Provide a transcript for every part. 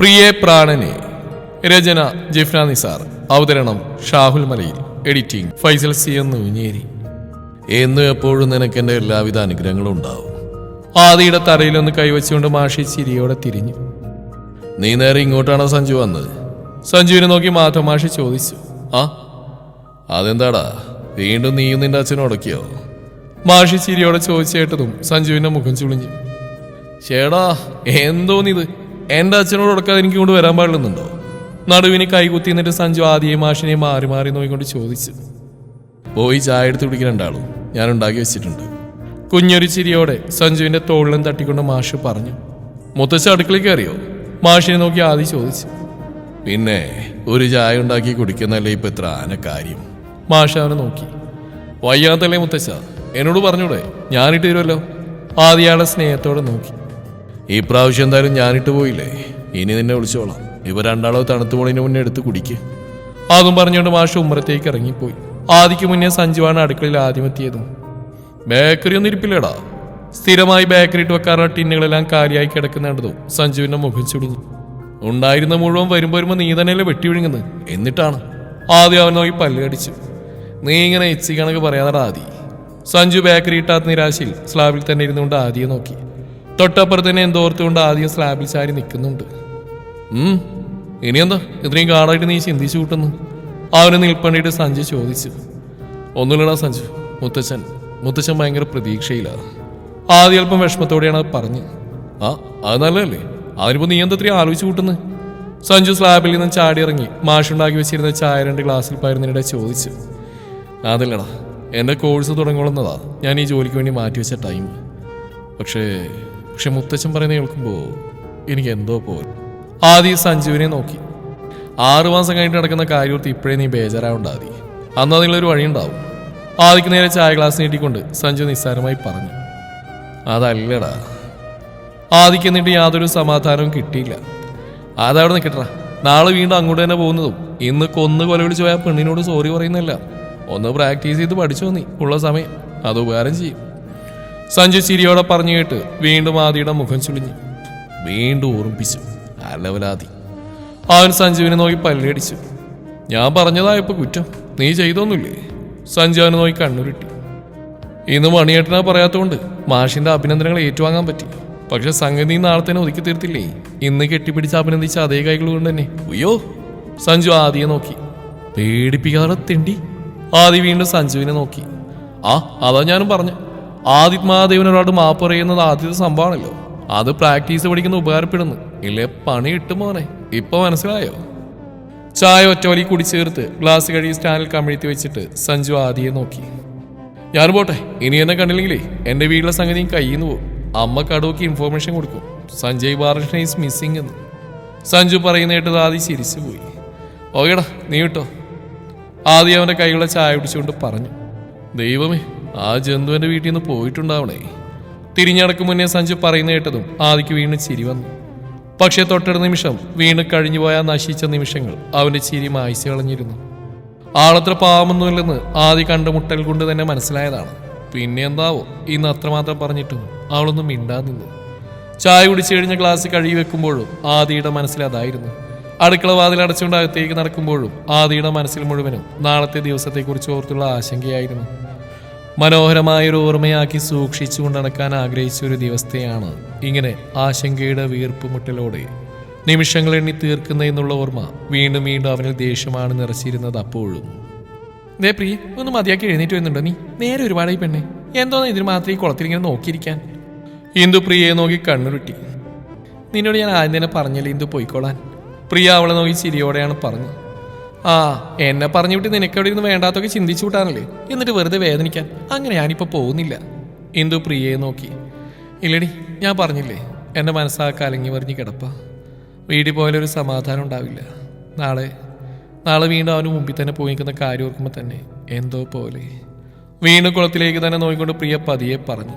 പ്രിയേ പ്രാണനെ രചന ജിഫ്ന നിസാർ. അവതരണം ഷാഹുൽ മലയിൽ. എഡിറ്റിംഗ് ഫൈസൽ സി എന്ന് ഉഞ്ഞേരി എന്നും എപ്പോഴും നിനക്ക് എന്റെ എല്ലാവിധ അനുഗ്രഹങ്ങളും ഉണ്ടാവും. ആദിയുടെ തറയിലൊന്ന് കൈവച്ചുകൊണ്ട് മാഷി ചിരിയോടെ തിരിഞ്ഞു. നീ നേരെ ഇങ്ങോട്ടാണോ സഞ്ജു വന്നത്? സഞ്ജുവിനെ നോക്കി മാധവ മാഷി ചോദിച്ചു. ആ അതെന്താടാ? വീണ്ടും നീയും നിന്റെ അച്ഛനും ഉടക്കിയോ മാഷി ചിരിയോടെ ചോദിച്ചേട്ടതും സഞ്ജുവിന്റെ മുഖം ചുളിഞ്ഞു. ചേടാ എന്തോന്നിത്? എന്റെ അച്ഛനോട് ഉടക്കാതെ എനിക്ക് കൊണ്ട് വരാൻ പാടില്ലെന്നുണ്ടോ? നടുവിന് കൈകുത്തി എന്നിട്ട് സഞ്ജു ആദ്യം മാഷിനെയും മാറി മാറി നോയിക്കൊണ്ട് ചോദിച്ചു. പോയി ചായ എടുത്ത് കുടിക്കുന്ന രണ്ടാളും. ഞാൻ ഉണ്ടാക്കി വെച്ചിട്ടുണ്ട്. കുഞ്ഞൊരു ചിരിയോടെ സഞ്ജുവിന്റെ തോളിലും തട്ടിക്കൊണ്ട് മാഷ് പറഞ്ഞു. മുത്തച്ഛ അടുക്കളയ്ക്ക് അറിയോ മാഷിനെ നോക്കി ആദ്യം ചോദിച്ചു. പിന്നെ ഒരു ചായ ഉണ്ടാക്കി കുടിക്കുന്നല്ലേ ഇപ്പൊ ഇത്ര ആന കാര്യം? മാഷ അവനെ നോക്കി. വയ്യാത്തല്ലേ മുത്തച്ഛ എന്നോട് പറഞ്ഞൂടെ? ഞാനിട്ട് തരുമല്ലോ. ആദ്യയാളെ സ്നേഹത്തോടെ നോക്കി. ഈ പ്രാവശ്യം എന്തായാലും ഞാനിട്ട് പോയില്ലേ? ഇനി നിന്നെ വിളിച്ചോളാം. ഇവ രണ്ടാളോ തണുത്തു പോണിന് മുന്നേ എടുത്ത് കുടിക്ക്. അതും പറഞ്ഞുകൊണ്ട് മാഷ് ഉമ്മറത്തേക്ക് ഇറങ്ങിപ്പോയി. ആദിക്ക് മുന്നേ സഞ്ജുവാണ് അടുക്കളയിൽ ആദ്യം എത്തിയതും ബേക്കറി ഒന്നും ഇരിപ്പില്ലടാ. സ്ഥിരമായി ബേക്കറി ഇട്ട് വെക്കാറുള്ള ടിന്നുകളെല്ലാം കാലിയായി കിടക്കുന്നുണ്ടതും സഞ്ജുവിന്റെ മുഖം ചുടിഞ്ഞു ഉണ്ടായിരുന്ന മുഴുവൻ വരുമ്പോ വരുമ്പോ നീ തന്നെയല്ലേ വെട്ടി വിഴുങ്ങുന്നത്? എന്നിട്ടാണ്. ആദ്യം അവൻ നോക്കി പല്ല് കടിച്ചു നീ ഇങ്ങനെ എച്ചി കണക്ക് പറയാതാ ആദി. സഞ്ജു ബേക്കറി ഇട്ടാത്ത നിരാശയിൽ സ്ലാബിൽ തന്നെ ഇരുന്നുകൊണ്ട് ആദിയെ നോക്കി. തൊട്ടപ്പുറത്ത് തന്നെ എന്തോർത്തുകൊണ്ട് ആദ്യം സ്ലാബിൽ ചാരി നിൽക്കുന്നുണ്ട്. ഇനിയെന്താ? ഇത്രയും കാടായിട്ട് നീ ചിന്തിച്ചു കൂട്ടുന്നു? അവനെ നിൽപ്പണ്ടിട്ട് സഞ്ജു ചോദിച്ചു. ഒന്നുമില്ലടാ സഞ്ജു മുത്തച്ഛൻ. മുത്തച്ഛൻ ഭയങ്കര പ്രതീക്ഷയിലാണ് ആദ്യം അല്പം വിഷമത്തോടെയാണ് അത് പറഞ്ഞ് ആ അത് നല്ലതല്ലേ? അതിനിപ്പോ നീ എന്താ ഇത്രയും ആലോചിച്ച് കൂട്ടുന്നു? സഞ്ജു സ്ലാബിൽ നിന്ന് ചാടിയിറങ്ങി മാഷുണ്ടാക്കി വെച്ചിരുന്ന ചായ രണ്ട് ഗ്ലാസ്സിൽ പകരുന്നതിനിടെ ചോദിച്ചു. അതല്ലടാ എന്റെ കോഴ്സ് തുടങ്ങുന്നതാ ഞാൻ ഈ ജോലിക്ക് വേണ്ടി മാറ്റി വെച്ച ടൈം. പക്ഷേ പക്ഷെ മുത്തച്ഛൻ പറയുന്നത് കേൾക്കുമ്പോൾ എനിക്ക് എന്തോ പോലെ. ആദ്യം സഞ്ജീവിനെ നോക്കി. ആറു മാസം കഴിഞ്ഞിട്ട് നടക്കുന്ന കാര്യോർത്ത് ഇപ്പോഴേ നീ ബേജാറാവുണ്ടാതി. അന്ന് അതിനുള്ളൊരു വഴിയുണ്ടാവും. ആദിക്ക് നേരെ ചായ ഗ്ലാസ് നീട്ടിക്കൊണ്ട് സഞ്ജു നിസ്സാരമായി പറഞ്ഞു. അതല്ലടാ. ആദിക്ക് എന്നിട്ട് യാതൊരു സമാധാനവും കിട്ടിയില്ല. അതവിടെ നിൽക്കട്ടെ നാളെ വീണ്ടും അങ്ങോട്ട് തന്നെ പോകുന്നതും. ഇന്ന് കൊന്ന് കൊല വിളിച്ച് പോയ പെണ്ണിനോട് സോറി പറയുന്നല്ല ഒന്ന് പ്രാക്ടീസ് ചെയ്ത് പഠിച്ചു നീ. ഉള്ള സമയം. അത് ഉപകാരം ചെയ്യും. സഞ്ജു ചിരിയോടെ പറഞ്ഞു കേട്ട് വീണ്ടും ആദിയുടെ മുഖം ചുളിഞ്ഞു. വീണ്ടും ഓർമ്മിപ്പിച്ചു. അലവലാതി. അവൻ സഞ്ജുവിനെ നോക്കി പല്ലടിച്ചു. ഞാൻ പറഞ്ഞതായപ്പോ കുറ്റം. നീ ചെയ്തൊന്നുമില്ലേ? സഞ്ജു അവനെ നോക്കി കണ്ണുരുട്ടി. ഇന്ന് മണിയേട്ടനാ പറയാത്തോണ്ട് മാഷിന്റെ അഭിനന്ദനങ്ങൾ ഏറ്റുവാങ്ങാൻ പറ്റി. പക്ഷെ സംഗതി നാളെ തന്നെ ഒതുക്കി തീർത്തില്ലേ? ഇന്ന് കെട്ടിപ്പിടിച്ച് അഭിനന്ദിച്ച അതേ കൈകൾ കൊണ്ട് തന്നെ. അയ്യോ. സഞ്ജു ആദിയെ നോക്കി. പേടിപ്പിക്കാതെ തിണ്ടി. ആദി വീണ്ടും സഞ്ജുവിനെ നോക്കി. ആ അതാ ഞാനും പറഞ്ഞു. ആദിത് മഹാദേവനോട് മാപ്പ് പറയുന്നത് ആദ്യത്തെ സംഭവമാണല്ലോ. അത് പ്രാക്ടീസ് പഠിക്കുന്ന ഉപകാരപ്പെടുന്നു. ഇല്ലേ പണി ഇട്ടു മോനെ. ഇപ്പൊ മനസ്സിലായോ? ചായ ഒറ്റവലി കുടി കുടിച്ചേർത്ത് ഗ്ലാസ് കഴുകി സ്റ്റാൻഡിൽ കമിഴ്ത്തി വെച്ചിട്ട് സഞ്ജു ആദിയെ നോക്കി. ഞാൻ പോട്ടെ ഇനി എന്നെ കണ്ടില്ലെങ്കിലേ എന്റെ വീട്ടിലെ സംഗതിയും കയ്യിൽ നിന്ന് പോകും അമ്മ കടുവക്ക് ഇൻഫോർമേഷൻ കൊടുക്കും. സഞ്ജയ് ബാലകൃഷ്ണൻ ഈസ് മിസ്സിംഗ് എന്ന്. സഞ്ജു പറയുന്ന കേട്ടത് ആദി ചിരിച്ചു പോയി. ഓക്കേടാ നീ വിട്ടോ ആദ്യം അവന്റെ കൈകളെ ചായ പിടിച്ചുകൊണ്ട് പറഞ്ഞു. ദൈവമേ ആ ജന്തുവിന്റെ വീട്ടിൽ നിന്ന് പോയിട്ടുണ്ടാവണേ. തിരിഞ്ഞടക്കും മുന്നേ സഞ്ജു പറയുന്ന കേട്ടതും ആദിക്ക് വീണ്ടും ചിരി വന്നു. പക്ഷേ തൊട്ടടുത്ത നിമിഷം വീണ്ടും കഴിഞ്ഞുപോയ നശിച്ച നിമിഷങ്ങൾ അവന്റെ ചിരി മായ്ച്ചു കളഞ്ഞിരുന്നു. ആളത്ര പാവമൊന്നുമില്ലെന്ന് ആദ്യ കണ്ടുമുട്ടൽ കൊണ്ട് തന്നെ മനസ്സിലായതാണ്. പിന്നെ എന്താവോ ഇന്ന് അത്രമാത്രം പറഞ്ഞിട്ടും അവളൊന്നും മിണ്ടാ ചായ കുടിച്ചു കഴിഞ്ഞ ഗ്ലാസ് കഴുകി വെക്കുമ്പോഴും ആദിയുടെ മനസ്സിൽ അതായിരുന്നു. അടുക്കള വാതിൽ അടച്ചുകൊണ്ട് അകത്തേക്ക് നടക്കുമ്പോഴും ആദിയുടെ മനസ്സിൽ മുഴുവനും നാളത്തെ ദിവസത്തെക്കുറിച്ച് ഓർത്തുള്ള ആശങ്കയായിരുന്നു. മനോഹരമായൊരു ഓർമ്മയാക്കി സൂക്ഷിച്ചുകൊണ്ട് നടക്കാൻ ആഗ്രഹിച്ച ഒരു ദിവസത്തെയാണ് ഇങ്ങനെ ആശങ്കയുടെ വീർപ്പുമുട്ടലോടെ നിമിഷങ്ങൾ എണ്ണി തീർക്കുന്ന എന്നുള്ള ഓർമ്മ വീണ്ടും വീണ്ടും അവനിൽ ദേഷ്യമാണ് നിറച്ചിരുന്നത് അപ്പോഴും. ദേ പ്രിയ ഒന്ന് മതിയാക്കി എഴുന്നേറ്റ് വരുന്നുണ്ടോ നീ? നേരെ ഒരുപാടായി പെണ്ണെ. എന്തോന്ന് ഇതിന് മാത്രം ഈ കുളത്തിൽ ഇങ്ങനെ നോക്കിയിരിക്കാൻ? ഇന്ദു പ്രിയയെ നോക്കി കണ്ണുരുട്ടി. നിന്നോട് ഞാൻ ആദ്യം തന്നെ പറഞ്ഞില്ലേ ഇന്ദു പോയിക്കോളാൻ. പ്രിയ അവളെ നോക്കി ചിരിയോടെയാണ് പറഞ്ഞത് ആ എന്നെ പറഞ്ഞു വിട്ട് നിനക്ക് അവിടെ ഇരുന്ന് വേണ്ടാത്തൊക്കെ ചിന്തിച്ചു വിട്ടാണല്ലേ? എന്നിട്ട് വെറുതെ വേദനിക്കാൻ. അങ്ങനെ ഞാനിപ്പോൾ പോകുന്നില്ല. ഇന്ദു പ്രിയയെ നോക്കി. ഇല്ലടി ഞാൻ പറഞ്ഞില്ലേ എന്റെ മനസ്സാ കലങ്ങി മറിഞ്ഞ് കിടപ്പ. വീട്ടിൽ പോയാലൊരു സമാധാനം ഉണ്ടാവില്ല. നാളെ നാളെ വീണ്ടും അവന് മുമ്പിൽ തന്നെ പോയി നിൽക്കുന്ന കാര്യം ഓർക്കുമ്പോൾ തന്നെ എന്തോ പോലെ. വീണ്ടും കുളത്തിലേക്ക് തന്നെ നോക്കിക്കൊണ്ട് പ്രിയ പതിയെ പറഞ്ഞു.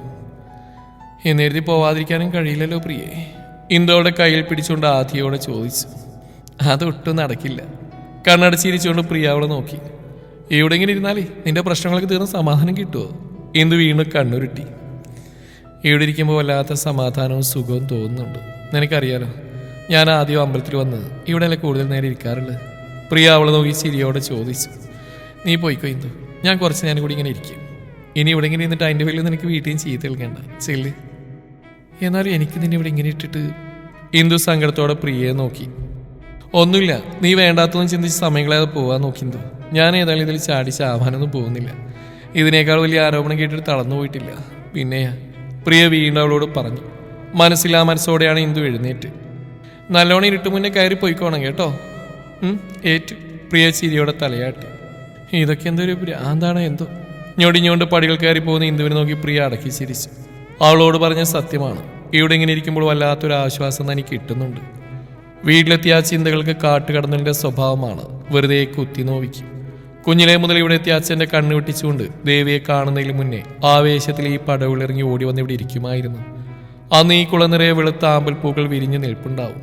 എന്നെഴുതി പോവാതിരിക്കാനും കഴിയില്ലല്ലോ പ്രിയെ. ഇന്ദോടെ കയ്യിൽ പിടിച്ചുകൊണ്ട് ആധിയോടെ ചോദിച്ചു. അതൊട്ടും നടക്കില്ല. കണ്ണടച്ചിരിച്ചുകൊണ്ട് പ്രിയ അവളെ നോക്കി. എവിടെ ഇങ്ങനെ ഇരുന്നാലേ നിന്റെ പ്രശ്നങ്ങൾക്ക് തീർന്ന സമാധാനം കിട്ടുമോ എന്ന് വീണ്ടും കണ്ണുരുട്ടി. ഇവിടെ ഇരിക്കുമ്പോൾ വല്ലാത്ത സമാധാനവും സുഖവും തോന്നുന്നുണ്ട്. നിനക്കറിയാലോ ഞാൻ ആദ്യം അമ്പലത്തിൽ വന്നത്. ഇവിടെയല്ലേ കൂടുതൽ നേരം ഇരിക്കാറുള്ളത് പ്രിയ അവളെ നോക്കി ചിരിയോടെ ചോദിച്ചു. നീ പോയിക്കോ ഇന്ദു. ഞാൻ കുറച്ച് നേരം കൂടി ഇങ്ങനെ ഇരിക്കും. ഇനി ഇവിടെ ഇങ്ങനെ ഇരുന്നിട്ട് അതിന്റെ പേരിൽ നിനക്ക് വീട്ടിൽ ചീത്ത കേൾക്കണ്ട. ചെല്ല് എന്നാലും എനിക്ക് നിന്നെ ഇവിടെ ഇങ്ങനെ ഇട്ടിട്ട് ഇന്ദു സങ്കടത്തോടെ പ്രിയയെ നോക്കി. ഒന്നുമില്ല. നീ വേണ്ടാത്തൊന്നും ചിന്തിച്ച് അത് പോവാൻ നോക്കിന്തു ഞാൻ ഏതായാലും ഇതിൽ ചാടിച്ച് ആവാനൊന്നും പോകുന്നില്ല. ഇതിനേക്കാൾ വലിയ ആരോപണം കേട്ടിട്ട് തളർന്നു പോയിട്ടില്ല. പിന്നെ പ്രിയ വീണ്ടും അവളോട് പറഞ്ഞു മനസ്സില്ലാ മനസ്സോടെയാണ് ഇന്ദു എഴുന്നേറ്റ്. നല്ലോണം ഇരുട്ട് മുന്നേ കയറി പോയിക്കോണം കേട്ടോ. ഏറ്റു. പ്രിയ ചിരിയോടെ തലയാട്ടി. ഇതൊക്കെ എന്തൊരു ഭ്രാന്താണ് എന്തോ. ഞൊടിഞ്ഞുകൊണ്ട് പടികൾ കയറി പോകുന്ന ഇന്ദുവിനെ നോക്കി പ്രിയ അടക്കി ചിരിച്ചു. അവളോട് പറഞ്ഞ സത്യമാണ്. ഇവിടെ ഇങ്ങനെ ഇരിക്കുമ്പോൾ വല്ലാത്തൊരു ആശ്വാസം തനിക്ക് കിട്ടുന്നുണ്ട്. വീട്ടിലെത്തിയ ആ ചിന്തകൾക്ക് കാട്ടുകടന്നലിന്റെ സ്വഭാവമാണ്. വെറുതെ കുത്തി നോവിക്കും. കുഞ്ഞിലെ മുതൽ ഇവിടെ എത്തിയ അച്ഛന്റെ കണ്ണു വെട്ടിച്ചുകൊണ്ട് ദേവിയെ കാണുന്നതിന് മുന്നേ ആവേശത്തിൽ ഈ പടവിളിറങ്ങി ഓടി വന്ന് ഇവിടെ ഇരിക്കുമായിരുന്നു. അന്ന് ഈ കുളനിറയെ വെളുത്ത ആമ്പൽപ്പൂക്കൾ വിരിഞ്ഞു നിൽപ്പുണ്ടാവും.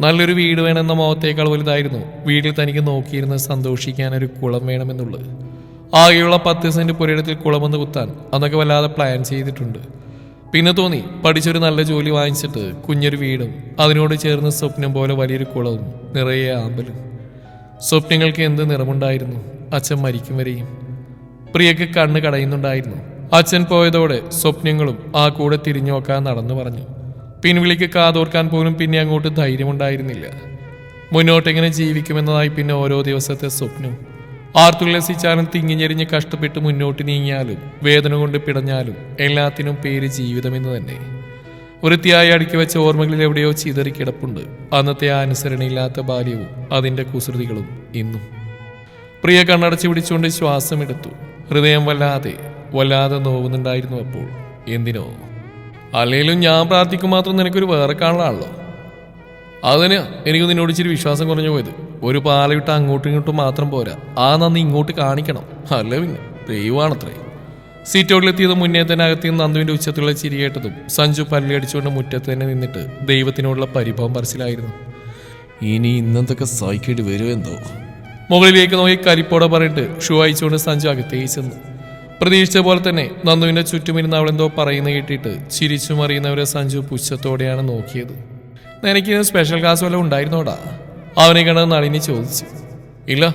നല്ലൊരു വീട് വേണമെന്ന മോഹത്തേക്കാൾ വലുതായിരുന്നു. വീട്ടിൽ തനിക്ക് നോക്കിയിരുന്ന് സന്തോഷിക്കാൻ ഒരു കുളം വേണമെന്നുള്ളത്. ആകെയുള്ള പത്ത് സെന്റ് പുരയിടത്തിൽ കുളമെന്ന് കുത്താൻ അന്നൊക്കെ വല്ലാതെ പ്ലാൻ ചെയ്തിട്ടുണ്ട്. പിന്നെ തോന്നി പഠിച്ചൊരു നല്ല ജോലി വാങ്ങിച്ചിട്ട് കുഞ്ഞൊരു വീടും അതിനോട് ചേർന്ന് സ്വപ്നം പോലെ വലിയൊരു കുളവും നിറയെ ആമ്പലും. സ്വപ്നങ്ങൾക്ക് എന്ത് നിറമുണ്ടായിരുന്നു? അച്ഛൻ മരിക്കും വരെയും. പ്രിയക്ക് കണ്ണ് കടയുന്നുണ്ടായിരുന്നു. അച്ഛൻ പോയതോടെ സ്വപ്നങ്ങളും ആ കൂടെ തിരിഞ്ഞു നോക്കാൻ നടന്നു പറഞ്ഞു. പിൻവിളിക്ക് കാതോർക്കാൻ പോലും പിന്നെ അങ്ങോട്ട് ധൈര്യമുണ്ടായിരുന്നില്ല. മുന്നോട്ടെങ്ങനെ ജീവിക്കുമെന്നതായി പിന്നെ ഓരോ ദിവസത്തെ സ്വപ്നം ആർത്തുല്ലസിച്ചാലും തിങ്ങിഞ്ഞെരിഞ്ഞ് കഷ്ടപ്പെട്ട് മുന്നോട്ട് നീങ്ങിയാലും വേദന കൊണ്ട് പിടഞ്ഞാലും എല്ലാത്തിനും പേര് ജീവിതമെന്ന് തന്നെ. വൃത്തിയായി അടുക്കി വെച്ച ഓർമ്മകളിൽ എവിടെയോ ചിതറിക്കിടപ്പുണ്ട് അന്നത്തെ ആ അനുസരണയില്ലാത്ത ബാല്യവും അതിന്റെ കുസൃതികളും ഇന്നും. പ്രിയ കണ്ണടച്ച് പിടിച്ചുകൊണ്ട് ശ്വാസമെടുത്തു. ഹൃദയം വല്ലാതെ വല്ലാതെ നോവുന്നുണ്ടായിരുന്നു അപ്പോൾ. എന്തിനോ? അല്ലെങ്കിലും ഞാൻ പ്രാർത്ഥിക്കും മാത്രം നിനക്കൊരു വേറെ കാണലാണല്ലോ അതിന് എനിക്ക് നിന്നോട് ഇച്ചിരി വിശ്വാസം കുറഞ്ഞു പോയത്. ഒരു പാലയിട്ട് അങ്ങോട്ടും ഇങ്ങോട്ടും മാത്രം പോരാ. ആ നന്ദി ഇങ്ങോട്ട് കാണിക്കണം. അല്ല പിന്നെ ദൈവമാണത്രേ. സീറ്റോട്ടിലെത്തിയത് മുന്നേ തന്നെ നന്ദുവിന്റെ ഉച്ചത്തിലുള്ള ചിരി കേട്ടതും സഞ്ജു പല്ലടിച്ചുകൊണ്ട് മുറ്റത്ത് തന്നെ നിന്നിട്ട് ദൈവത്തിനോടുള്ള പരിഭവം പറച്ചിലായിരുന്നു. ഇനി ഇന്നെന്തൊക്കെ സഹിക്കേണ്ടി വരുമെന്തോ മുകളിലേക്ക് നോക്കി കരിപ്പോടെ പറഞ്ഞിട്ട് ഷൂ അയച്ചുകൊണ്ട് സഞ്ജു അകത്തേക്ക് ചെന്നു. പ്രതീക്ഷിച്ച പോലെ തന്നെ നന്ദുവിന്റെ ചുറ്റുമിരുന്ന് അവളെന്തോ പറയുന്ന കേട്ടിട്ട് ചിരിച്ചു മറിയുന്നവരെ സഞ്ജു പുച്ഛത്തോടെയാണ് നോക്കിയത്. നിനക്ക് സ്പെഷ്യൽ ക്ലാസ് വല്ലതും ഉണ്ടായിരുന്നോടാ? അവനെ കണ്ടത് നളിനി ചോദിച്ചു. ഇല്ല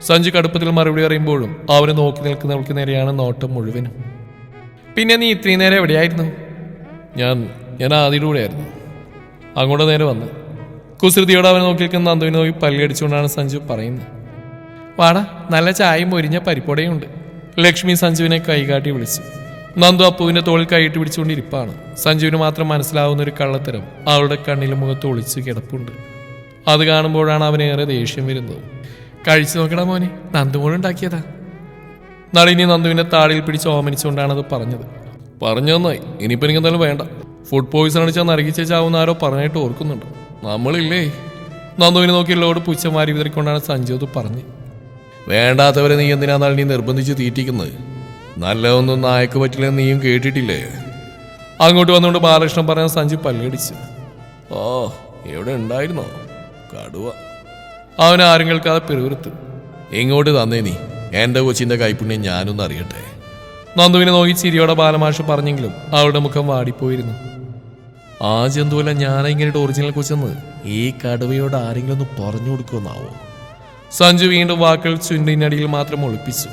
സഞ്ജു കടുപ്പത്തിൽ മറുപടി പറയുമ്പോഴും അവനെ നോക്കി നിൽക്കുന്നവൾക്ക് നേരെയാണ് നോട്ടം മുഴുവനും. പിന്നെ നീ ഇത്രയും നേരം എവിടെയായിരുന്നു? ഞാൻ ഞാൻ ആദ്യയിലൂടെയായിരുന്നു അങ്ങോട്ട് നേരെ വന്നു. കുസൃതിയോടെ അവനെ നോക്കി നിൽക്കുന്ന നന്ദുവിനെ നോക്കി പല്ലടിച്ചുകൊണ്ടാണ് സഞ്ജു പറയുന്നത്. വാടാ നല്ല ചായയും ഒരിഞ്ഞ പരിപ്പോടയും ഉണ്ട്. ലക്ഷ്മി സഞ്ജുവിനെ കൈകാട്ടി വിളിച്ചു. നന്ദു അപ്പുവിന്റെ തോളിൽ കൈയിട്ട് പിടിച്ചുകൊണ്ടിരിപ്പാണ്. സഞ്ജുവിന് മാത്രം മനസ്സിലാവുന്ന ഒരു കള്ളത്തരം അവളുടെ കണ്ണിലും മുഖത്ത് ഒളിച്ചു കിടപ്പുണ്ട്. അത് കാണുമ്പോഴാണ് അവനേറെ ദേഷ്യം വരുന്നത്. കഴിച്ചു നോക്കടാ മോനെ നന്ദുമോൾ ഉണ്ടാക്കിയതാ. നളിനി നന്ദുവിന്റെ താടിയിൽ പിടിച്ച് ഓമനിച്ചുകൊണ്ടാണ് അത് പറഞ്ഞത്. പറഞ്ഞു നന്നായി ഇനിയിപ്പോ എനിക്ക് എന്തായാലും വേണ്ട. ഫുഡ് പോയിസൺ അടിച്ചാൽ നരകിച്ചാവുന്ന ആരോ പറഞ്ഞിട്ട് ഓർക്കുന്നുണ്ട്. നമ്മളില്ലേ? നന്ദുവിനെ നോക്കി ലോഡ് പുച്ഛമാരി വിതറിക്കൊണ്ടാണ് സഞ്ജു അത് പറഞ്ഞു. വേണ്ടാത്തവരെ നീ എന്തിനാ നളിനി നിർബന്ധിച്ച് തീറ്റിക്കുന്നത്? നല്ലതൊന്നും നായക്ക് പറ്റില്ലെന്ന് നീയും കേട്ടിട്ടില്ലേ? അങ്ങോട്ട് വന്നുകൊണ്ട് ബാലകൃഷ്ണൻ പറഞ്ഞ സഞ്ജു പല്ലടിച്ചു. ഓ എവിടെ ഉണ്ടായിരുന്നോ? കടുവ. അവൻ ആരും കേൾക്കാതെ പിറുവിറുത്തു ഇങ്ങോട്ട് തന്നേ നീ? എന്റെ കൊച്ചിന്റെ കൈപ്പുണ്യം ഞാനൊന്ന് അറിയട്ടെ. നന്ദുവിനെ നോക്കി ചിരിയോടെ ബാലമാഷ് പറഞ്ഞെങ്കിലും അവളുടെ മുഖം വാടിപ്പോയിരുന്നു. ആ ജന്തുവല്ല ഞാനാ ഇങ്ങനെ ഒറിജിനൽ കൊച്ചെന്ന്. ഈ കടുവയോട് ആരെങ്കിലും ഒന്ന് പറഞ്ഞു കൊടുക്കുമെന്നാവോ? സഞ്ജു വീണ്ടും വാക്കുകൾ ചുണ്ടിനടിയിൽ മാത്രം ഒളിപ്പിച്ചു.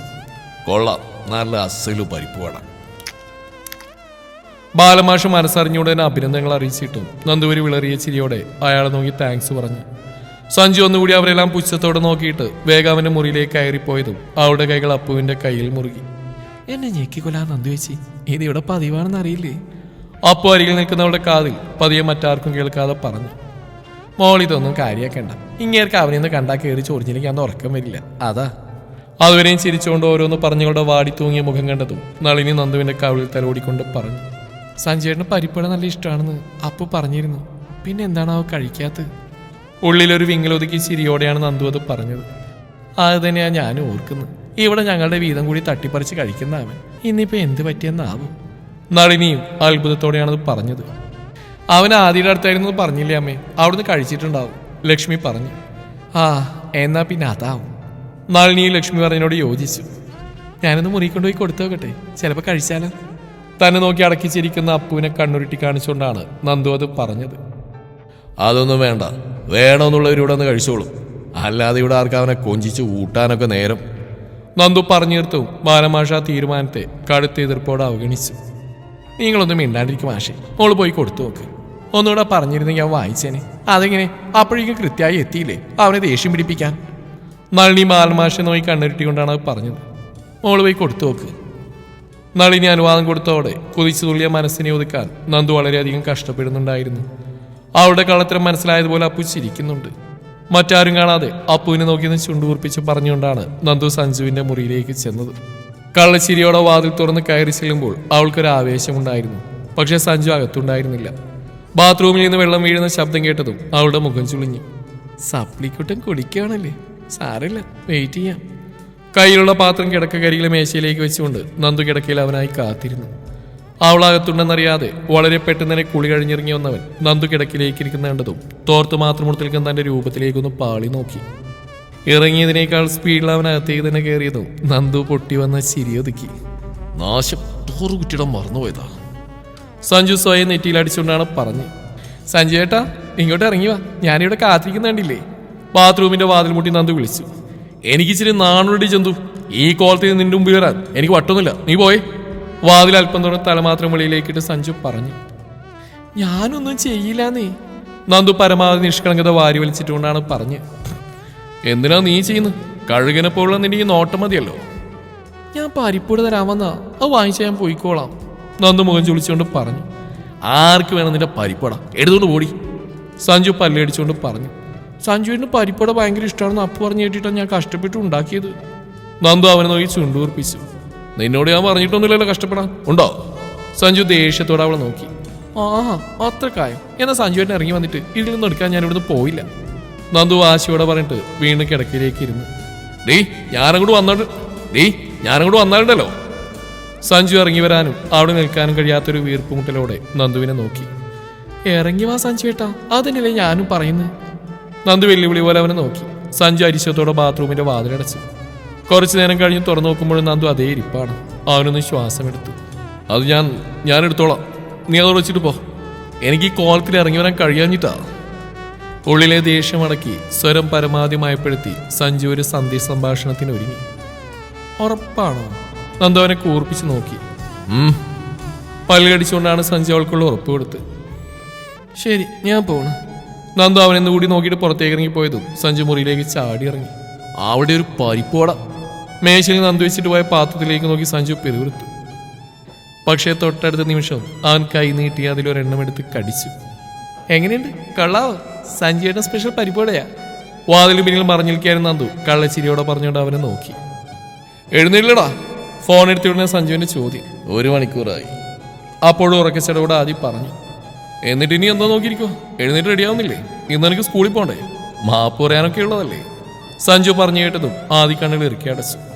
കൊള്ളാം. നല്ല അസലു പരിപ്പ് വേണം ബാലമാഷ് മനസ്സറിഞ്ഞുകൊണ്ട് തന്നെ അഭിനന്ദനങ്ങൾ അറിയിച്ചിട്ടും നന്ദുവരി വിളറിയ ചിരിയോടെ അയാളെ നോക്കി താങ്ക്സ് പറഞ്ഞു. സഞ്ജു ഒന്നുകൂടി അവരെല്ലാം പുച്ഛത്തോടെ നോക്കിയിട്ട് വേഗം അവന്റെ മുറിയിലേക്ക് കയറിപ്പോയതും അവളുടെ കൈകൾ അപ്പുവിന്റെ കയ്യിൽ മുറുകി. എന്നെ ഞെക്കിക്കൊല്ലാൻ നന്ദു വെച്ചി ഇത് ഇവിടെ പതിവാണെന്ന് അറിയില്ലേ? അപ്പു അരികിൽ നിൽക്കുന്നവളുടെ കാതിൽ പതിയെ മറ്റാർക്കും കേൾക്കാതെ പറഞ്ഞു. മോൾ ഇതൊന്നും കാര്യാക്കണ്ട. ഇങ്ങേർക്ക് അവനെന്ന് കണ്ടാ കയറി അന്ന് ഉറക്കം വരില്ല. അതാ. അതുവരെയും ചിരിച്ചുകൊണ്ട് ഓരോന്ന് പറഞ്ഞുകൊണ്ട് വാടി തൂങ്ങിയ മുഖം കണ്ടതും നളിനി നന്ദുവിന്റെ കവിളിൽ തലോടിക്കൊണ്ട് പറഞ്ഞു. സഞ്ജയേട്ടന് പരിപ്പട നല്ല ഇഷ്ടമാണെന്ന് അപ്പു പറഞ്ഞിരുന്നു. പിന്നെ എന്താണ് അവ കഴിക്കാത്തത്? ഉള്ളിലൊരു വിങ്ങലൊതുക്കി ചിരിയോടെയാണ് നന്ദു അത് പറഞ്ഞത്. അത് തന്നെയാണ് ഞാൻ ഓർക്കുന്നത്. ഇവിടെ ഞങ്ങളുടെ വീതം കൂടി തട്ടിപ്പറിച്ച് കഴിക്കുന്ന അവൻ. ഇന്നിപ്പോ എന്ത് പറ്റിയെന്നാവും? നളിനിയും അത്ഭുതത്തോടെയാണത് പറഞ്ഞത്. അവൻ ആദ്യയുടെ അടുത്തായിരുന്നു പറഞ്ഞില്ലേ അമ്മേ? അവിടുന്ന് കഴിച്ചിട്ടുണ്ടാവും. ലക്ഷ്മി പറഞ്ഞു. ആ എന്നാ പിന്നെ അതാവും. നളിനി ലക്ഷ്മി പറഞ്ഞതിനോട് യോജിച്ചു. ഞാനൊന്ന് മുറി കൊണ്ടുപോയി കൊടുത്തു നോക്കട്ടെ. ചിലപ്പോൾ കഴിച്ചാലോ? തന്നെ നോക്കി അടക്കിച്ചിരിക്കുന്ന അപ്പുവിനെ കണ്ണുരുട്ടി കാണിച്ചുകൊണ്ടാണ് നന്ദു അത് പറഞ്ഞത്. അതൊന്നും വേണ്ട. വേണമെന്നുള്ളവരിവിടെ ഒന്ന് കഴിച്ചോളൂ. അല്ലാതെ ഇവിടെ ആർക്കും അവനെ കൊഞ്ചിച്ച് ഊട്ടാനൊക്കെ നേരം. നന്ദു പറഞ്ഞു നിർത്തും ബാലമാഷ തീരുമാനത്തെ കടുത്ത എതിർപ്പോടെ അവഗണിച്ചു. നിങ്ങളൊന്നും മിണ്ടാണ്ടിരിക്കും മാഷെ. മോൾ പോയി കൊടുത്തു നോക്ക്. ഒന്നുകൂടെ പറഞ്ഞിരുന്നെങ്കിൽ അവൻ വായിച്ചേനെ. അതെങ്ങനെ? അപ്പോഴേക്കും കൃത്യമായി എത്തിയില്ലേ? അവനെ ദേഷ്യം പിടിപ്പിക്കാൻ. നളിനി ബാലമാഷെ നോക്കി കണ്ണിരുട്ടിക്കൊണ്ടാണ് അത് പറഞ്ഞത്. മോൾ പോയി കൊടുത്തു നോക്ക്. നളിനി അനുവാദം കൊടുത്തോടെ കുതിച്ചു തുള്ളിയ മനസ്സിനെ ഒതുക്കാൻ നന്ദു വളരെയധികം കഷ്ടപ്പെടുന്നുണ്ടായിരുന്നു. അവളുടെ കള്ളത്തരം മനസ്സിലായതുപോലെ അപ്പു ചിരിക്കുന്നുണ്ട്. മറ്റാരും കാണാതെ അപ്പുവിനെ നോക്കി നിന്ന് ചുണ്ടുകൂർപ്പിച്ച് പറഞ്ഞുകൊണ്ടാണ് നന്ദു സഞ്ജുവിന്റെ മുറിയിലേക്ക് ചെന്നത്. കള്ളച്ചിരിയോടെ വാതിൽ തുറന്ന് കയറി ചെല്ലുമ്പോൾ അവൾക്കൊരു ആവേശമുണ്ടായിരുന്നു പക്ഷെ സഞ്ജു അകത്തുണ്ടായിരുന്നില്ല. ബാത്റൂമിൽ നിന്ന് വെള്ളം വീഴുന്ന ശബ്ദം കേട്ടതും അവളുടെ മുഖം ചുളിഞ്ഞു. സപ്ലിക്കുട്ടൻ കുടിക്കുകയാണല്ലേ? സാറില്ല വെയിറ്റ് ചെയ്യാം. കയ്യിലുള്ള പാത്രം കിടക്കരികിലെ മേശയിലേക്ക് വെച്ചുകൊണ്ട് നന്ദു കിടക്കയിൽ അവനായി കാത്തിരുന്നു. അവളകത്തുണ്ടെന്നറിയാതെ വളരെ പെട്ടെന്ന് തന്നെ കുളി കഴിഞ്ഞിറങ്ങി വന്നവൻ നന്ദു കിടക്കിലേക്ക് ഇരിക്കുന്ന കണ്ടതും തോർത്ത് മാത്രം മുടത്തിൽക്കുന്ന തന്റെ രൂപത്തിലേക്കൊന്ന് പാളി നോക്കി. ഇറങ്ങിയതിനേക്കാൾ സ്പീഡിൽ അവൻ അകത്തേക്ക് തന്നെ കയറിയതും നന്ദു പൊട്ടി വന്ന ചിരിയൊതുക്കി നാശം തോറു കുറ്റിയിടം മറന്നുപോയതാ. സഞ്ജു സ്വയം നെറ്റിയിൽ അടിച്ചുകൊണ്ടാണ് പറഞ്ഞു. സഞ്ജു ഏട്ടാ ഇങ്ങോട്ട് ഇറങ്ങി വാ. ഞാനിവിടെ കാത്തിരിക്കുന്നുണ്ടില്ലേ? ബാത്റൂമിന്റെ വാതിൽ മുട്ടി നന്ദു വിളിച്ചു. എനിക്കിച്ചിരി നാണുടി ചന്തു. ഈ കോലത്തിൽ നിന്റെ മുമ്പിൽ വരാൻ എനിക്ക് വട്ടൊന്നുമില്ല. നീ പോയേ. വാതിൽ അല്പം തുറന്ന് തല തലമാത്രം വെളിയിലേക്കിട്ട് സഞ്ജു പറഞ്ഞു ഞാനൊന്നും ചെയ്യില്ലാന്നേ. നന്ദു പരമാവധി നിഷ്കളങ്കത വാരി വലിച്ചിട്ടുകൊണ്ടാണ് പറഞ്ഞ് എന്തിനാ നീ ചെയ്യുന്നത് കഴുകനെ പോലുള്ള നിന്റെ ഈ നോട്ടം മതിയല്ലോ. ഞാൻ പരിപ്പൂടെ തരാമെന്നാ അത് വാങ്ങിച്ചാൽ ഞാൻ പോയിക്കോളാം നന്ദു മുഖം ചുളിച്ചുകൊണ്ട് പറഞ്ഞു ആർക്ക് വേണം നിന്റെ പരിപ്പട എടുത്തോണ്ട് ഓടി സഞ്ജു പല്ലടിച്ചുകൊണ്ട് പറഞ്ഞു സഞ്ജുവിന് പരിപ്പട ഭയങ്കര ഇഷ്ടമാണെന്ന് അപ്പു പറഞ്ഞു കേട്ടിട്ടാണ് ഞാൻ കഷ്ടപ്പെട്ട് ഉണ്ടാക്കിയത്. നന്ദു അവനെ നോക്കി ചുണ്ടുകൂർപ്പിച്ചു നിന്നോട് ഞാൻ പറഞ്ഞിട്ടൊന്നുമില്ലല്ലോ കഷ്ടപ്പെടാൻ. ഉണ്ടോ? സഞ്ജു ദേഷ്യത്തോടെ അവളെ നോക്കി. ആ അത്ര കായം. എന്നാ സഞ്ജുവേട്ടൻ ഇറങ്ങി വന്നിട്ട് ഇതിൽ നിന്ന് എടുക്കാൻ ഞാൻ ഇവിടുന്ന് പോയില്ല. നന്ദു വാശിയോടെ പറഞ്ഞിട്ട് വീണ് കിടക്കിലേക്ക് ഇരുന്നു. ഡീ ഞാനങ്ങോട്ട് വന്നോട്ട് ഡീ ഞാനങ്ങോട്ട് വന്നാലുണ്ടല്ലോ. സഞ്ജു ഇറങ്ങി വരാനും അവിടെ നിൽക്കാനും കഴിയാത്തൊരു വീർപ്പുമുട്ടലോടെ നന്ദുവിനെ നോക്കി. ഇറങ്ങി വാ സഞ്ജു ഏട്ടാ അതന്നെയല്ലേ ഞാനും പറയുന്നത് നന്ദു വെല്ലുവിളി പോലെ അവനെ നോക്കി. സഞ്ജു അരിശത്തോടെ ബാത്റൂമിന്റെ വാതിലടച്ചു. കുറച്ചു നേരം കഴിഞ്ഞ് തുറന്നു നോക്കുമ്പോഴും നന്ദു അതേ ഇരിപ്പാണ്. അവനൊന്ന് ശ്വാസമെടുത്തു. അത് ഞാൻ ഞാൻ എടുത്തോളാം. നീ അത് വെച്ചിട്ട് പോ. എനിക്ക് ഈ കോലത്തിൽ ഇറങ്ങി വരാൻ കഴിയാഞ്ഞിട്ടാ. ഉള്ളിലെ ദേഷ്യമടക്കി സ്വരം പരമാവധി മയപ്പെടുത്തി സഞ്ജു ഒരു സന്ധി സംഭാഷണത്തിന് ഒരുങ്ങി. ഉറപ്പാണോ? നന്ദു അവനെ കൂർപ്പിച്ച് നോക്കി. പല്ലടിച്ചുകൊണ്ടാണ് സഞ്ജു അവൾക്കുള്ള ഉറപ്പ് കൊടുത്ത്. ശരി ഞാൻ പോണു. നന്ദു അവനെന്ന് കൂടി നോക്കിയിട്ട് പുറത്തേക്ക് ഇറങ്ങി പോയതും സഞ്ജു മുറിയിലേക്ക് ചാടി ഇറങ്ങി അവിടെ ഒരു പരിപ്പോട മേശയിൽ നന്ദു വെച്ചിട്ട് പോയ പാത്രത്തിലേക്ക് നോക്കി സഞ്ജു പെരുവിറുത്തു പക്ഷേ തൊട്ടടുത്ത നിമിഷം അവൻ കൈ നീട്ടി അതിലൊരെണ്ണം എടുത്ത് കടിച്ചു. എങ്ങനെയുണ്ട്? കള്ളാവോ? സഞ്ജയുടെ സ്പെഷ്യൽ പരിപാടിയാ. വാതിലിന് പിന്നിൽ മറിഞ്ഞിരിക്കാനും നന്ദു. കള്ളച്ചിരിയോടെ പറഞ്ഞുകൊണ്ട് അവനെ നോക്കി. എഴുന്നില്ലടാ ഫോൺ എടുത്തിടുന്ന സഞ്ജുവിന്റെ ചോദ്യം. ഒരു മണിക്കൂറായി. അപ്പോഴും ഉറക്കച്ചടവോട് ആദ്യം പറഞ്ഞു. എന്നിട്ട് ഇനി എന്താ നോക്കിയിരിക്കോ എഴുന്നേറ്റ് റെഡിയാവുന്നില്ലേ ഇന്ന് എനിക്ക് സ്കൂളിൽ പോണ്ടേ? മാപ്പ് പറയാനൊക്കെ ഉള്ളതല്ലേ സഞ്ജു പറഞ്ഞു കേട്ടതും ആദ്യ കണ്ണിൽ ഇറക്കി അടച്ചു.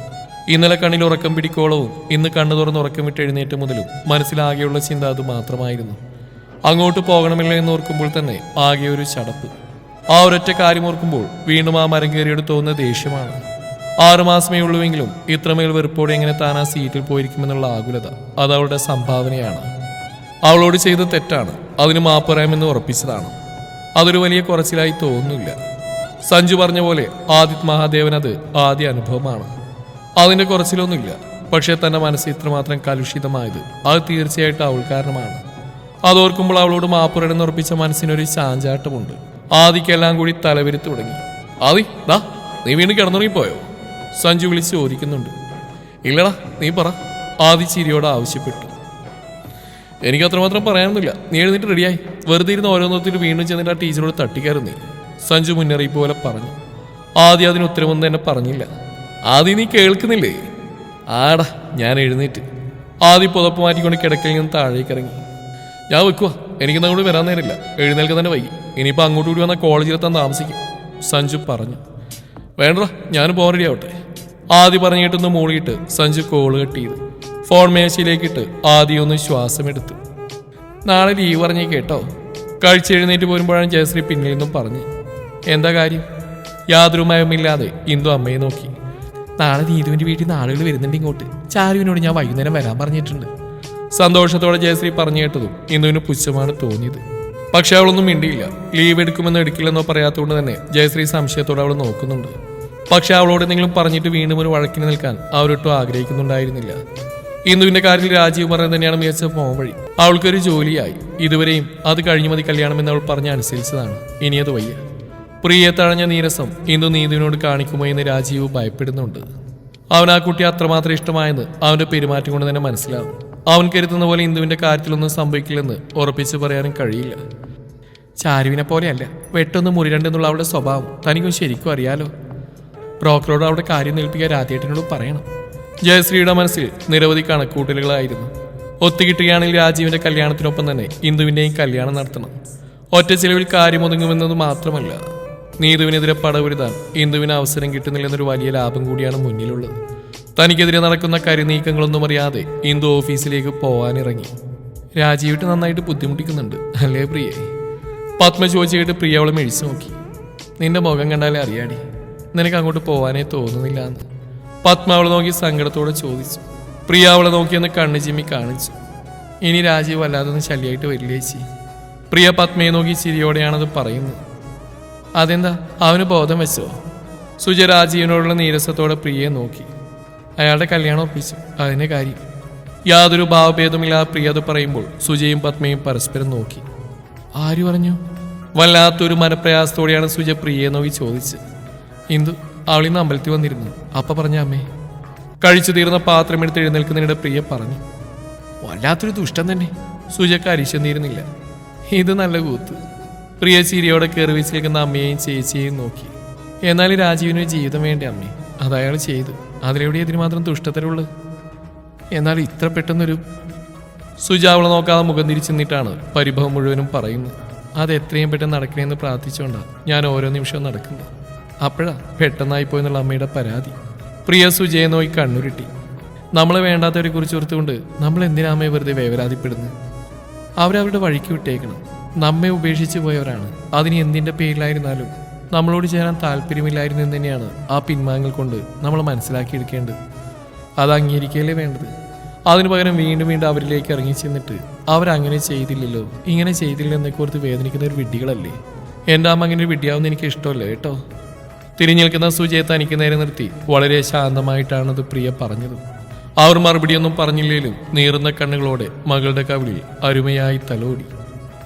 ഇന്നലെ കണ്ണിൽ ഉറക്കം പിടിക്കോളവും ഇന്ന് കണ്ണു തുറന്ന് ഉറക്കം വിട്ട് എഴുന്നേറ്റ് മുതലും മനസ്സിലാകെയുള്ള ചിന്ത അത് മാത്രമായിരുന്നു. അങ്ങോട്ട് പോകണമില്ല എന്ന് ഓർക്കുമ്പോൾ തന്നെ ആകെ ഒരു ചടപ്പ്. ആ ഒരൊറ്റ കാര്യം ഓർക്കുമ്പോൾ വീണ്ടും ആ മരം കയറിയോട് തോന്നുന്ന ദേഷ്യമാണ്. ആറുമാസമേ ഉള്ളുവെങ്കിലും ഇത്രമേൽ വെറുപ്പോടെ എങ്ങനെ താൻ ആ സീറ്റിൽ പോയിരിക്കുമെന്നുള്ള ആകുലത അത് അവളുടെ സംഭാവനയാണ്. അവളോട് ചെയ്ത തെറ്റാണ് അതിന് മാപ്പ് പറയാമെന്ന് ഉറപ്പിച്ചതാണ്. അതൊരു വലിയ കുറച്ചിലായി തോന്നുന്നില്ല. സഞ്ജു പറഞ്ഞ പോലെ ആദിത് മഹാദേവൻ അത് ആദ്യ അനുഭവമാണ്. അതിന്റെ കുറച്ചിലൊന്നുമില്ല. പക്ഷേ തന്റെ മനസ്സ് ഇത്രമാത്രം കലുഷിതമായത് അത് തീർച്ചയായിട്ടും അവൾ കാരണമാണ്. അതോർക്കുമ്പോൾ അവളോട് മാപ്പുറയെന്ന് ഉറപ്പിച്ച മനസ്സിനൊരു ചാഞ്ചാട്ടമുണ്ട്. ആദിക്കെല്ലാം കൂടി തലവിരുത്ത് തുടങ്ങി. ആദി ദാ നീ വീണ്ടും കിടന്നുറങ്ങിപ്പോയോ? സഞ്ജു വിളിച്ച് ചോദിക്കുന്നുണ്ട്. ഇല്ലടാ നീ പറ. ആദി ചിരിയോട് ആവശ്യപ്പെട്ടു. എനിക്ക് അത്രമാത്രം പറയാനൊന്നുമില്ല. നീ എഴുന്നിട്ട് റെഡിയായി. വെറുതെ ഇരുന്ന് ഓരോന്നത്തിൽ വീണ്ടും ചെന്നിട്ട് ആ ടീച്ചറോട് തട്ടിക്കയറുന്നേ സഞ്ജു മുന്നറിയിപ്പ് പോലെ പറഞ്ഞു. ആദ്യം അതിന് ഉത്തരവൊന്നും തന്നെ പറഞ്ഞില്ല. ആദ്യം നീ കേൾക്കുന്നില്ലേ? ആടാ ഞാൻ എഴുന്നേറ്റ്. ആദ്യം പുതപ്പ് മാറ്റിക്കൊണ്ട് കിടക്കയിൽ നിന്ന് താഴേക്ക് ഇറങ്ങി. ഞാൻ വെക്കുക എനിക്കിന്ന് അങ്ങോട്ട് വരാൻ നേരില്ല എഴുന്നേൽക്കാൻ തന്നെ വൈകി. ഇനിയിപ്പോൾ അങ്ങോട്ട് കൂടി വന്നാൽ കോളേജിലെത്താൻ താമസിക്കും സഞ്ജു പറഞ്ഞു. വേണ്ട ഞാൻ റെഡി ആവട്ടെ. ആദ്യം പറഞ്ഞിട്ടൊന്ന് മൂളിയിട്ട് സഞ്ജു കോൾ കെട്ടിയത് ഫോൺ മേശയിലേക്കിട്ട് ആദി ഒന്ന് ശ്വാസമെടുത്തു. നാളെ ലീവ് പറഞ്ഞേ കേട്ടോ. കഴിച്ച് എഴുന്നേറ്റ് പോരുമ്പോഴാണ് ജയശ്രീ പിന്നിൽ നിന്നും പറഞ്ഞു എന്താ കാര്യം? യാതൊരു മയമില്ലാതെ ഇന്ദു അമ്മയെ നോക്കി. നാളെ നീതുവിന്റെ വീട്ടിൽ നിന്ന് ആളുകൾ വരുന്നുണ്ട് ഇങ്ങോട്ട്. ചാരുവിനോട് ഞാൻ വൈകുന്നേരം വരാൻ പറഞ്ഞിട്ടുണ്ട്. സന്തോഷത്തോടെ ജയശ്രീ പറഞ്ഞു കേട്ടതും ഇന്ദുവിന് പുച്ഛമാണ് തോന്നിയത്. പക്ഷെ അവളൊന്നും മിണ്ടിയില്ല. ലീവ് എടുക്കുമെന്നോ എടുക്കില്ലെന്നോ പറയാത്തതുകൊണ്ട് തന്നെ ജയശ്രീ സംശയത്തോടെ അവൾ നോക്കുന്നുണ്ട്. പക്ഷെ അവളോട് എന്തെങ്കിലും പറഞ്ഞിട്ട് വീണ്ടും ഒരു വഴക്കിന് നിൽക്കാൻ അവരൊട്ടും ആഗ്രഹിക്കുന്നുണ്ടായിരുന്നില്ല. ഇന്ദുവിന്റെ കാര്യത്തിൽ രാജീവ് പറഞ്ഞത് തന്നെയാണ് മികച്ച പോം വഴി. അവൾക്കൊരു ജോലിയായി. ഇതുവരെയും അത് കഴിഞ്ഞു മതി കല്യാണം എന്ന് അവൾ പറഞ്ഞ അനുസരിച്ചതാണ്. ഇനിയത് വയ്യ. പ്രിയെ തഴഞ്ഞ നീരസം ഇന്ന് നീതുവിനോട് കാണിക്കുമോ എന്ന് രാജീവ് ഭയപ്പെടുന്നുണ്ട്. അവൻ ആ കുട്ടി അത്രമാത്രം ഇഷ്ടമായെന്ന് അവന്റെ പെരുമാറ്റം കൊണ്ട് തന്നെ മനസ്സിലാവും. അവൻ കരുതുന്ന പോലെ ഇന്ദുവിന്റെ കാര്യത്തിലൊന്നും സംഭവിക്കില്ലെന്ന് ഉറപ്പിച്ച് പറയാനും കഴിയില്ല. ചാരുവിനെ പോലെയല്ല വെട്ടൊന്ന് മുറിരണ്ടെന്നുള്ള അവളുടെ സ്വഭാവം തനിക്കും ശരിക്കും അറിയാലോ. ബ്രോക്കറോട് അവളുടെ കാര്യം നിൽപ്പിക്കാൻ രാധേട്ടനോട് പറയണം. ജയശ്രീയുടെ മനസ്സിൽ നിരവധി കണക്കൂട്ടലുകളായിരുന്നു. ഒത്തുകിട്ടുകയാണെങ്കിൽ രാജീവിന്റെ കല്യാണത്തിനൊപ്പം തന്നെ ഇന്ദുവിന്റെയും കല്യാണം നടത്തണം. ഒറ്റ ചിലവിൽ കാര്യമൊതുങ്ങുമെന്നത് മാത്രമല്ല. നീതുവിനെതിരെ പടവരുതാൻ ഇന്ദുവിന് അവസരം കിട്ടുന്നില്ലെന്നൊരു വലിയ ലാഭം കൂടിയാണ് മുന്നിലുള്ളത്. തനിക്കെതിരെ നടക്കുന്ന കരുനീക്കങ്ങളൊന്നും അറിയാതെ ഇന്ദു ഓഫീസിലേക്ക് പോവാനിറങ്ങി. രാജീവിട്ട് നന്നായിട്ട് ബുദ്ധിമുട്ടിക്കുന്നുണ്ട്. അല്ലേ പ്രിയെ? പത്മ ചോദിച്ചിട്ട് പ്രിയ അവളെ മെഴിച്ചു നോക്കി. നിന്റെ മുഖം കണ്ടാലേ അറിയാടി. നിനക്ക് അങ്ങോട്ട് പോവാനേ തോന്നുന്നില്ല എന്ന്. പത്മ അവളെ നോക്കി സങ്കടത്തോടെ ചോദിച്ചു. പ്രിയ അവളെ നോക്കിയെന്ന് കണ്ണു ചിമ്മി കാണിച്ചു. ഇനി രാജീവ് വല്ലാതെ ശല്യമായിട്ട് വരില്ലേച്ചി പ്രിയ പത്മയെ നോക്കി ചിരിയോടെയാണത് പറയുന്നത്. അതെന്താ? അവന് ബോധം വെച്ചോ? സുജ രാജീവിനോടുള്ള നീരസത്തോടെ പ്രിയയെ നോക്കി. അയാളുടെ കല്യാണം ഒപ്പിച്ചു. അതിന്റെ കാര്യം. യാതൊരു ഭാവഭേദമില്ലാതെ പ്രിയ അത് പറയുമ്പോൾ സുജയും പത്മയും പരസ്പരം നോക്കി. ആര് പറഞ്ഞു? വല്ലാത്തൊരു മനപ്രയാസത്തോടെയാണ് സുജ പ്രിയയെ നോക്കി ചോദിച്ചത്. ഇന്ദു അവളിന്ന് അമ്പലത്തിൽ വന്നിരുന്നു. അപ്പ പറഞ്ഞ അമ്മേ. കഴിച്ചു തീർന്ന പാത്രം എടുത്ത് എഴുന്നേൽക്കുന്നതിനിടെ പ്രിയ പറഞ്ഞു. വല്ലാത്തൊരു ദുഷ്ടം തന്നെ. സുജക്ക് അരിശം തീരുന്നില്ല. ഇത് നല്ല കൂത്ത്. പ്രിയ ചിരിയോടെ കയറി വെച്ചിരിക്കുന്ന അമ്മയെയും ചേച്ചിയെയും നോക്കി. എന്നാൽ രാജീവിന് ജീവിതം വേണ്ടേ അമ്മേ? അതയാൾ ചെയ്തു. അതിലെവിടെ ഇതിന് മാത്രം ദുഷ്ടത്തരുള്ളത് എന്നാൽ ഇത്ര പെട്ടെന്നൊരു സുജാവളെ നോക്കാതെ മുഖം തിരിച്ചു നിന്നിട്ടാണ് പരിഭവം മുഴുവനും പറയുന്നത്. അത് എത്രയും പെട്ടെന്ന് നടക്കണമെന്ന് പ്രാർത്ഥിച്ചുകൊണ്ടാണ് ഞാൻ ഓരോ നിമിഷവും നടക്കുന്നത്. അപ്പോഴാ പെട്ടെന്നായി പോയെന്നുള്ള അമ്മയുടെ പരാതി. പ്രിയ സുജയെ നോക്കി കണ്ണുരുട്ടി. നമ്മളെ വേണ്ടാത്തവരെ കുറിച്ച് ഓർത്തുകൊണ്ട് നമ്മൾ എന്തിനാ അമ്മയെ വെറുതെ വേവരാതിപ്പെടുന്നത്? അവരവരുടെ വഴിക്ക് വിട്ടേക്കണം നമ്മെ ഉപേക്ഷിച്ച് പോയവരാണ്. അതിന് എന്തിന്റെ പേരിലായിരുന്നാലും നമ്മളോട് ചേരാൻ താല്പര്യമില്ലായിരുന്നു എന്ന് തന്നെയാണ് ആ പിന്മാങ്ങൾ കൊണ്ട് നമ്മൾ മനസ്സിലാക്കിയെടുക്കേണ്ടത്. അത് അംഗീകരിക്കുകയല്ലേ വേണ്ടത്? അതിനു പകരം വീണ്ടും വീണ്ടും അവരിലേക്ക് ഇറങ്ങി ചെന്നിട്ട് അവരങ്ങനെ ചെയ്തില്ലല്ലോ. ഇങ്ങനെ ചെയ്തില്ലെന്നെ ഓർത്ത് വേദനിക്കുന്ന ഒരു വിഡ്ഢികളല്ലേ? എന്റെ അമ്മ അങ്ങനെ ഒരു വിഡ്ഢിയാവുന്ന എനിക്ക് ഇഷ്ടമല്ല കേട്ടോ? തിരിഞ്ഞു നിൽക്കുന്ന സുജയെ തനിക്ക് നേരെ നിർത്തി. വളരെ ശാന്തമായിട്ടാണ് അത് പ്രിയ പറഞ്ഞത്. അവർ മറുപടിയൊന്നും പറഞ്ഞില്ലെങ്കിലും നീറുന്ന കണ്ണുകളോടെ മകളുടെ കവിളിൽ അരുമയായി തലോടി.